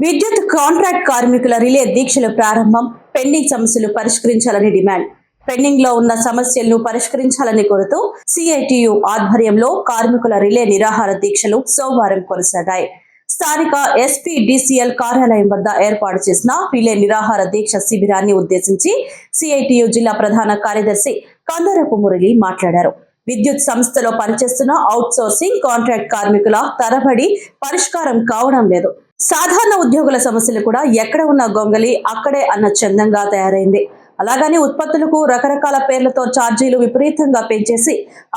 విద్యుత్ కాంట్రాక్ట్ కార్మికుల రిలే దీక్షల ప్రారంభం పెండింగ్ సమస్యలు పరిష్కరించాలని డిమాండ్. పెండింగ్లో ఉన్న సమస్యలను పరిష్కరించాలని కోరుతూ సిఐటియు ఆధ్వర్యంలో కార్మికుల రిలే నిరాహార దీక్షలు సోమవారం కొనసాగాయి. స్థానిక ఎస్పీ డిసిఎల్ కార్యాలయం వద్ద ఏర్పాటు చేసిన రిలే నిరాహార దీక్ష శిబిరాన్ని ఉద్దేశించి సిఐటియు జిల్లా ప్రధాన కార్యదర్శి కందరపు మురళి మాట్లాడారు. విద్యుత్ సంస్థలో పనిచేస్తున్న అవుట్ సోర్సింగ్ కాంట్రాక్ట్ కార్మికుల తరబడి పరిష్కారం కావడం లేదు. సాధారణ ఉద్యోగుల సమస్యలు కూడా ఎక్కడ ఉన్న గొంగలి అక్కడే అన్న చందంగా తయారైంది. అలాగని ఉత్పత్తులకు రకరకాల పేర్లతో ఛార్జీలు విపరీతంగా పెంచేసి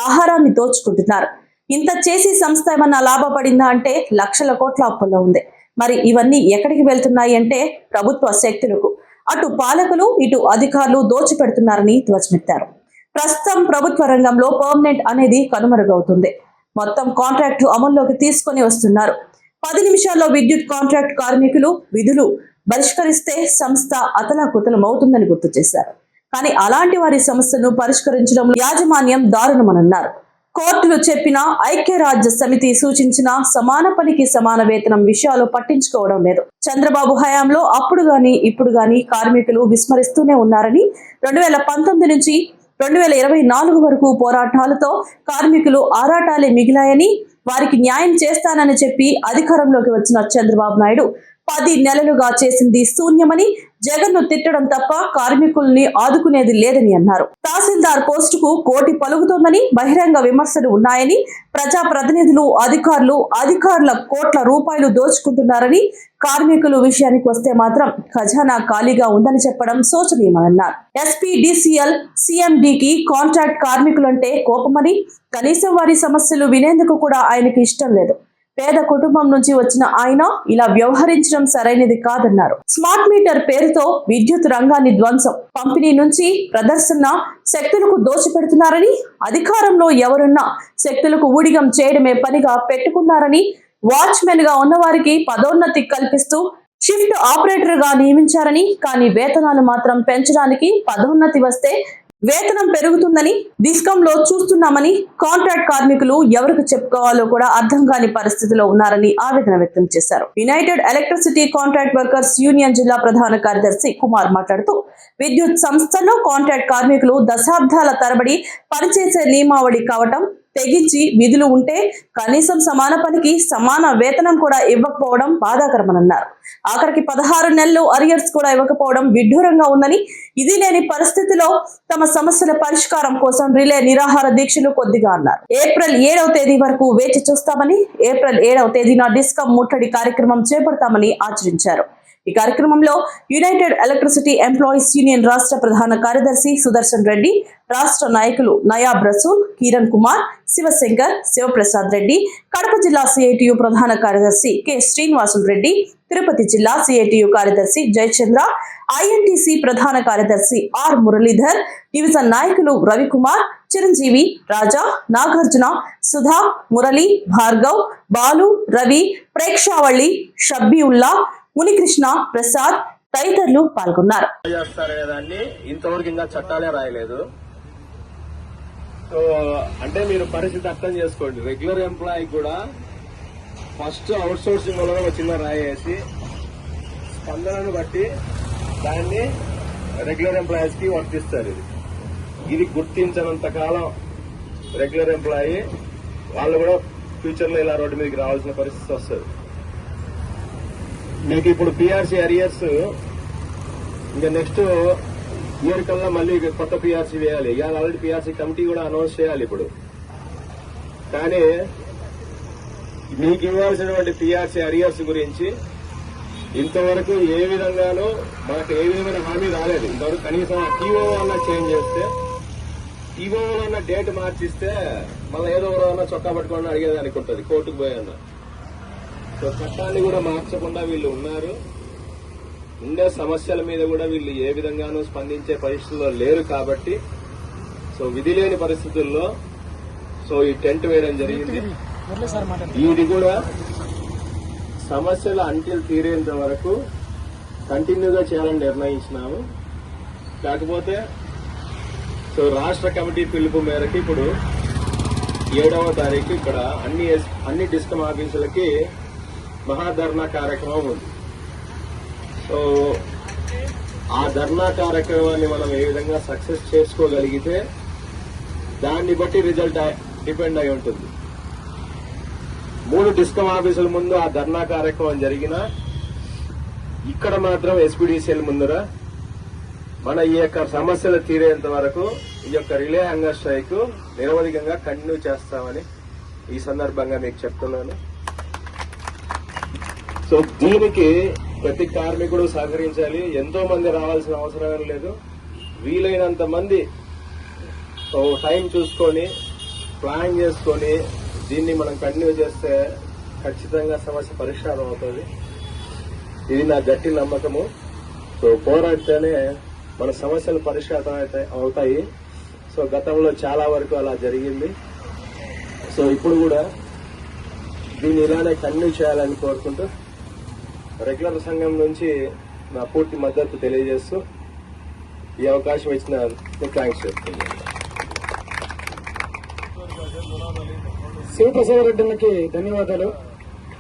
ఆహారాన్ని దోచుకుంటున్నారు. ఇంత చేసి సంస్థ ఏమన్నా లాభపడిందా అంటే లక్షల కోట్ల అప్పుల్లో ఉంది. మరి ఇవన్నీ ఎక్కడికి వెళ్తున్నాయి అంటే ప్రభుత్వ శక్తులకు. అటు పాలకులు ఇటు అధికారులు దోచిపెడుతున్నారని ధ్వజమెత్తారు. ప్రస్తుతం ప్రభుత్వ రంగంలో పర్మనెంట్ అనేది కనుమరుగవుతుంది. మొత్తం కాంట్రాక్టు అమల్లోకి తీసుకొని వస్తున్నారు. పది నిమిషాల్లో విద్యుత్ కాంట్రాక్ట్ కార్మికులు విధులు పరిష్కరిస్తే సంస్థ అతలాకుతలం అవుతుందని గుర్తు చేశారు. కానీ అలాంటి వారి సమస్యను పరిష్కరించడంలో యాజమాన్యం దారుణమనన్నారు. కోర్టులు చెప్పిన ఐక్యరాజ్య సమితి సూచించిన సమాన పనికి సమాన వేతనం విషయాలు పట్టించుకోవడం లేదు. చంద్రబాబు హయాంలో అప్పుడు గాని ఇప్పుడు గాని కార్మికులు విస్మరిస్తూనే ఉన్నారని రెండు వేల పంతొమ్మిది నుంచి రెండు వేల ఇరవై నాలుగు వరకు పోరాటాలతో కార్మికులు ఆరాటాలే మిగిలాయని వారికి న్యాయం చేస్తానని చెప్పి అధికారంలోకి వచ్చిన చంద్రబాబు నాయుడు. పది నెలలుగా చేసింది శూన్యమని జగన్ను తిట్టడం తప్ప కార్మికుల్ని ఆదుకునేది లేదని అన్నారు. తహసీల్దార్ పోస్టుకు కోటి పలుకుతోందని బహిరంగ విమర్శలు ఉన్నాయని ప్రజా ప్రతినిధులు అధికారులు అధికారుల కోట్ల రూపాయలు దోచుకుంటున్నారని కార్మికులు విషయానికి వస్తే మాత్రం ఖజానా ఖాళీగా ఉందని చెప్పడం శోచనీయమన్నారు. ఎస్పీ డిసిఎల్ సిఎండికి కాంట్రాక్ట్ కార్మికులంటే కోపమని కనీసం వారి సమస్యలు వినేందుకు కూడా ఆయనకి ఇష్టం లేదు. పేద కుటుంబం నుంచి వచ్చిన ఆయన ఇలా వ్యవహరించడం సరైనది కాదన్నారు. స్మార్ట్ మీటర్ పేరుతో విద్యుత్ రంగాన్ని ధ్వంసం పంపిణీ నుంచి ప్రదర్శన శక్తులకు దోచిపెడుతున్నారని అధికారంలో ఎవరున్నా శక్తులకు ఊడిగం చేయడమే పనిగా పెట్టుకున్నారని వాచ్మెన్గా ఉన్నవారికి పదోన్నతి కల్పిస్తూ షిఫ్ట్ ఆపరేటర్గా నియమించారని కానీ వేతనాలు మాత్రం పెంచడానికి పదోన్నతి వస్తే వేతనం పెరుగుతుందని డిస్కంలో చూస్తున్నామని కాంట్రాక్ట్ కార్మికులు ఎవరికి చెప్పుకోవాలో కూడా అర్థం కాని పరిస్థితిలో ఉన్నారని ఆవేదన వ్యక్తం చేశారు. United electricity contract workers union జిల్లా ప్రధాన కార్యదర్శి కుమార్ మాట్లాడుతూ విద్యుత్ సంస్థలో కాంట్రాక్ట్ కార్మికులు దశాబ్దాల తరబడి పనిచేసే నియమావళి కావటం తెగించి విధులు ఉంటే కనీసం సమాన పనికి సమాన వేతనం కూడా ఇవ్వకపోవడం బాధాకరమన్నారు ఆఖరికి పదహారు నెలలు అరియర్స్ కూడా ఇవ్వకపోవడం విడ్డూరంగా ఉందని ఇది లేని పరిస్థితిలో తమ సమస్యల పరిష్కారం కోసం రిలే నిరాహార దీక్షలు కొద్దిగా అన్నారు. ఏప్రిల్ ఏడవ తేదీ వరకు వేచి చూస్తామని ఏప్రిల్ ఏడవ తేదీన డిస్కమ్ ముట్టడి కార్యక్రమం చేపడతామని ఆచరించారు. ఈ కార్యక్రమంలో యునైటెడ్ ఎలక్ట్రిసిటీ ఎంప్లాయీస్ యూనియన్ రాష్ట్ర ప్రధాన కార్యదర్శి సుదర్శన్ రెడ్డి రాష్ట్ర నాయకులు నయాబ్ రసూల్ కిరణ్ కుమార్ శివశంకర్ శివప్రసాద్ రెడ్డి కడప జిల్లా సిఐటియు ప్రధాన కార్యదర్శి కె. శ్రీనివాసులు రెడ్డి తిరుపతి జిల్లా సిఐటియు కార్యదర్శి జయచంద్ర ఐఎన్టీసీ ప్రధాన కార్యదర్శి ఆర్ మురళీధర్ డివిజన్ నాయకులు రవికుమార్ చిరంజీవి రాజా నాగార్జున సుధా మురళి భార్గవ్ బాలు రవి ప్రేక్షావళి షబ్బీఉల్లా మునికృష్ణ ప్రసాద్ తదితరులు పాల్గొన్నారు. దాన్ని ఇంతవరకు ఇంకా చట్టాలే రాయలేదు. సో అంటే మీరు పరిస్థితి అర్థం చేసుకోండి. రెగ్యులర్ ఎంప్లాయీ కూడా ఫస్ట్ అవుట్ సోర్సింగ్ వల్ల ఒక చిన్న రాయేసి స్పందనను బట్టి దాన్ని రెగ్యులర్ ఎంప్లాయీస్కి వర్తిస్తారు ఇది. ఇది గుర్తించనంత కాలం రెగ్యులర్ ఎంప్లాయీ వాళ్ళు కూడా ఫ్యూచర్లో ఇలా రోడ్డు మీదకి రావాల్సిన పరిస్థితి వస్తుంది. మీకు ఇప్పుడు పిఆర్సీ అరియర్స్ ఇంకా నెక్స్ట్ ఇయర్ కల్లా మళ్ళీ కొత్త పిఆర్సీ వేయాలి. ఇవాళ ఆల్రెడీ పిఆర్సీ కమిటీ కూడా అనౌన్స్ చేయాలి ఇప్పుడు. కానీ మీకు ఇవ్వాల్సినటువంటి పిఆర్సీ అరియర్స్ గురించి ఇంతవరకు ఏ విధంగానూ మనకు ఏ విధమైన హామీ రాలేదు. ఇంతవరకు కనీసం టీఓ వల్ల చేంజ్ చేస్తే టీఓ అన్న డేట్ మార్చిస్తే మళ్ళీ ఏదో ఎవరైనా చొక్కా పట్టుకోండి అడిగేదానికి ఉంటుంది కోర్టుకు పోయన్నా చట్టాన్ని కూడా మార్చకుండా వీళ్ళు ఉన్నారు. ఉండే సమస్యల మీద కూడా వీళ్ళు ఏ విధంగానూ స్పందించే పరిస్థితుల్లో లేరు కాబట్టి సో విధి లేని పరిస్థితుల్లో సో ఈ టెంట్ వేయడం జరిగింది. ఇది కూడా సమస్యలు అంటిల్ తీరేంత వరకు కంటిన్యూగా చేయాలని నిర్ణయించినాము. కాకపోతే సో రాష్ట్ర కమిటీ పిలుపు మేరకు ఇప్పుడు ఏడవ తారీఖు ఇక్కడ అన్ని అన్ని డిస్కమ్ ఆఫీసులకి మహాధర్నా కార్యక్రమం ఉంది. సో ఆ ధర్నా కార్యక్రమాన్ని మనం ఏ విధంగా సక్సెస్ చేసుకోగలిగితే దాన్ని బట్టి రిజల్ట్ డిపెండ్ అయి ఉంటుంది. మూడు డిస్కమ్ ఆఫీసుల ముందు ఆ ధర్నా కార్యక్రమం జరిగిన ఇక్కడ మాత్రం ఎస్పీడీసీఎల్ ముందర మన ఈ యొక్క సమస్యలు తీరేంత వరకు ఈ యొక్క రిలే హంగర్ స్ట్రైక్ నిరవధికంగా కంటిన్యూ చేస్తామని ఈ సందర్భంగా మీకు చెప్తున్నాను. సో దీనికి ప్రతి కార్మికుడు సహకరించాలి. ఎంతో మంది రావాల్సిన అవసరం లేదు. వీలైనంత మంది టైం చూసుకొని ప్లాన్ చేసుకొని దీన్ని మనం కంటిన్యూ చేస్తే ఖచ్చితంగా సమస్య పరిష్కారం అవుతుంది. ఇది నా గట్టి నమ్మకము. సో పోరాడితేనే మన సమస్యలు పరిష్కారం అవుతాయి- అవుతాయి. సో గతంలో చాలా వరకు అలా జరిగింది. సో ఇప్పుడు కూడా దీన్ని ఇలానే కంటిన్యూ చేయాలని కోరుకుంటూ రెగ్యులర్ సంఘం నుంచి నా పూర్తి మద్దతు తెలియజేస్తూ ఈ అవకాశం ఇచ్చిన థ్యాంక్స్ చెప్తున్నాను. శివప్రసాద్ రెడ్డికి ధన్యవాదాలు.